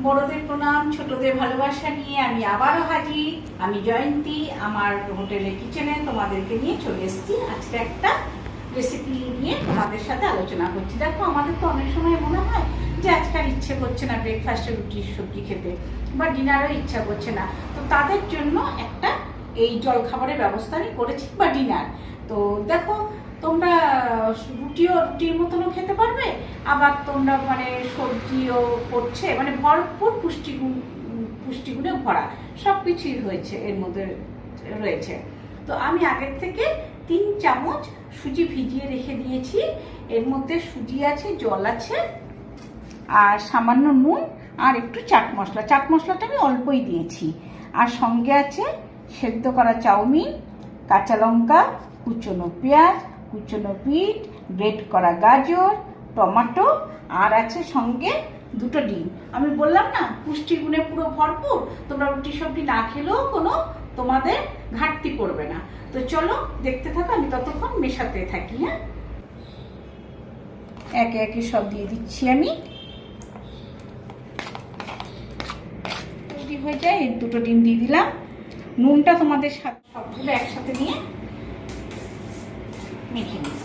বড়দের প্রণাম, ছোটদের ভালোবাসা নিয়ে আমি আবারও হাজির। আমি জয়ন্তী, আমার হোটেলের কিচেনে তোমাদেরকে নিয়ে চলে এসেছি। আজকে একটা রেসিপি নিয়ে তোমাদের সাথে আলোচনা করছি। দেখো, আমাদের তো অনেক সময় মনে হয় যে আজকে আর ইচ্ছে করছে না ব্রেকফাস্টে রুটি, সবজি খেতে, বা ডিনারও ইচ্ছা করছে না। তো তাদের জন্য একটা এই জলখাবারের ব্যবস্থা আমি করেছি, বা ডিনার তো দেখো, তোমরা রুটিও রুটির মতনও খেতে পারবে আবার তোমরা মানে সবজিও করছে মানে ভরপুর পুষ্টিগুণ, পুষ্টিগুণে ভরা, সব কিছুই হয়েছে, এর মধ্যে রয়েছে। তো আমি আগের থেকে তিন চামচ সুজি ভিজিয়ে রেখে দিয়েছি, এর মধ্যে সুজি আছে, জল আছে, আর সামান্য নুন, আর একটু চাট মশলা। চাট মশলাটা আমি অল্পই দিয়েছি। আর সঙ্গে আছে সেদ্ধ করা চাউমিন, কাঁচা লঙ্কা, কুচনো পেঁয়াজ, কুচনো বিট, গ্রেট করা গাজর টমেটো আর আছে সঙ্গে দুটো ডিম। আমি বললাম না পুষ্টি পুষ্টিগুণে পুরো ভরপুর, তোমরা রুটি সবজি না খেলেও কোনো তোমাদের ঘাটতি পড়বে না। তো চলো, দেখতে থাকো, আমি ততক্ষণ মেশাতে থাকি হ্যাঁ? একে একে সব দিয়ে দিচ্ছি আমি। হয়ে যায়, এর দুটো ডিম দিয়ে দিলাম। নুনটা তোমাদের সাথে সবগুলো একসাথে নিয়ে মেখে নিই।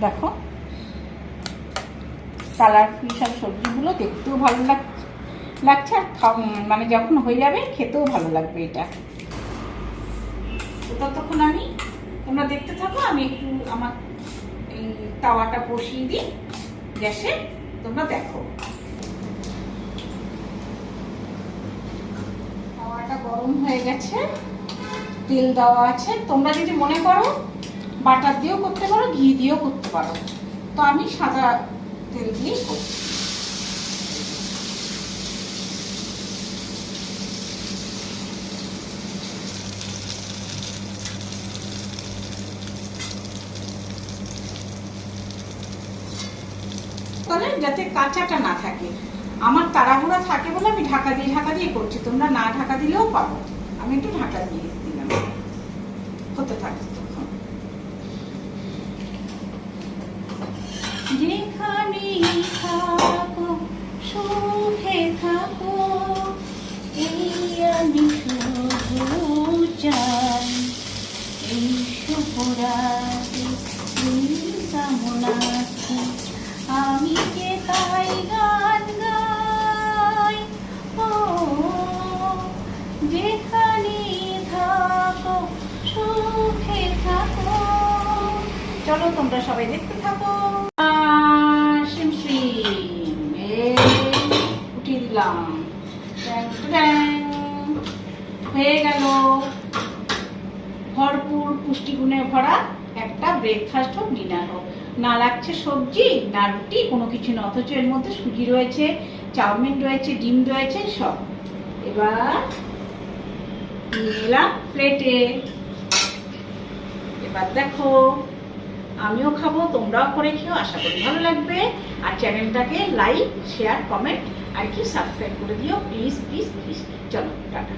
দেখো। কালারফুল সব সবজিগুলো দেখতেও ভালো লাগ- লাগছে আর মানে যখন হয়ে যাবে খেতেও ভালো লাগবে এটা। ততক্ষণ আমি, তোমরা দেখতে থাকো, আমি একটু আমার এই তাওয়াটা বসিয়ে দিই গ্যাসে, তোমরা দেখো। তাওয়াটা গরম হয়ে গেছে, তেল দেওয়া আছে। তোমরা যদি মনে করো বাটার দিয়েও করতে পারো, ঘি দিয়েও করতে পারো। তো আমি সাদা তেল তাহলে যাতে কাঁচাটা না থাকে। আমার তাড়াহুড়া থাকে বলে আমি ঢাকা দিয়ে ঢাকা দিয়ে করছি। তোমরা না ঢাকা দিলেও পারো। আমি একটু ঢাকা দিয়ে দিলাম। হতে থাকে। চলো, তোমরা সবাই দেখতে থাকো। দিলাম। হয়ে ভরপুর পুষ্টিগুণে ভরা একটা ব্রেকফাস্ট হোক না লাগছে সবজি, না রুটি, কোনো কিছু না, অথচ এর মধ্যে সুজি রয়েছে, চাউমিন রয়েছে, ডিম রয়েছে, সব। এবার প্লেটে এবার দেখো। আমিও খাব, তোমরাও করে খেও, আশা করি ভালো লাগবে। আর চ্যানেলটাকে লাইক শেয়ার কমেন্ট আর কি সাবস্ক্রাইব করে দিও। প্লিজ প্লিজ প্লিজ চলো, টাটা।